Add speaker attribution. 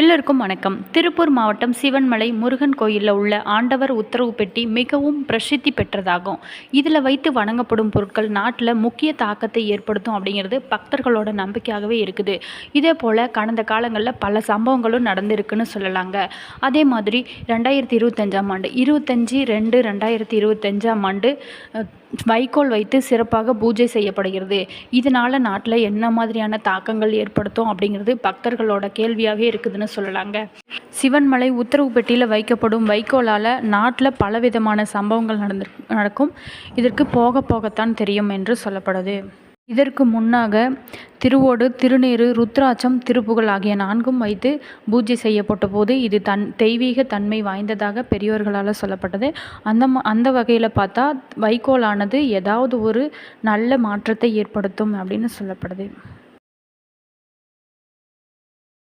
Speaker 1: எல்லோருக்கும் வணக்கம். திருப்பூர் மாவட்டம் சிவன்மலை முருகன் கோயிலில் உள்ள ஆண்டவர் உத்தரவு பெட்டி மிகவும் பிரசித்தி பெற்றதாகும். இதில் வைத்து வணங்கப்படும் பொருட்கள் நாட்டில் முக்கிய தாக்கத்தை ஏற்படுத்தும் அப்படிங்கிறது பக்தர்களோட நம்பிக்கையாகவே இருக்குது. இதே போல் கடந்த காலங்களில் பல சம்பவங்களும் நடந்திருக்குன்னு சொல்லலாங்க. அதே மாதிரி ரெண்டாயிரத்தி இருபத்தஞ்சாம் ஆண்டு இருபத்தஞ்சி ரெண்டு ரெண்டாயிரத்தி இருபத்தஞ்சாம் ஆண்டு வைக்கோல் வைத்து சிறப்பாக பூஜை செய்யப்படுகிறது. இதனால் நாட்டில் என்ன மாதிரியான தாக்கங்கள் ஏற்படுத்தும் அப்படிங்கிறது பக்தர்களோட கேள்வியாகவே இருக்குதுன்னு சொல்லலாங்க. சிவன்மலை உத்தரவு பெட்டியில் வைக்கப்படும் வைக்கோலால் நாட்டில் பலவிதமான சம்பவங்கள் நடந்து நடக்கும். இதற்கு போக போகத்தான் தெரியும் என்று சொல்லப்படுது. இதற்கு முன்னாக திருவோடு திருநீறு ருத்ராட்சம் திருப்புகழ் ஆகிய நான்கும் வைத்து பூஜை செய்யப்பட்ட போது இது தன் தெய்வீக தன்மை வாய்ந்ததாக பெரியோர்களால் சொல்லப்பட்டது. அந்த ம- அந்த வகையில் பார்த்தா வைக்கோலானது ஏதாவது ஒரு நல்ல மாற்றத்தை ஏற்படுத்தும் அப்படின்னு சொல்லப்படுது.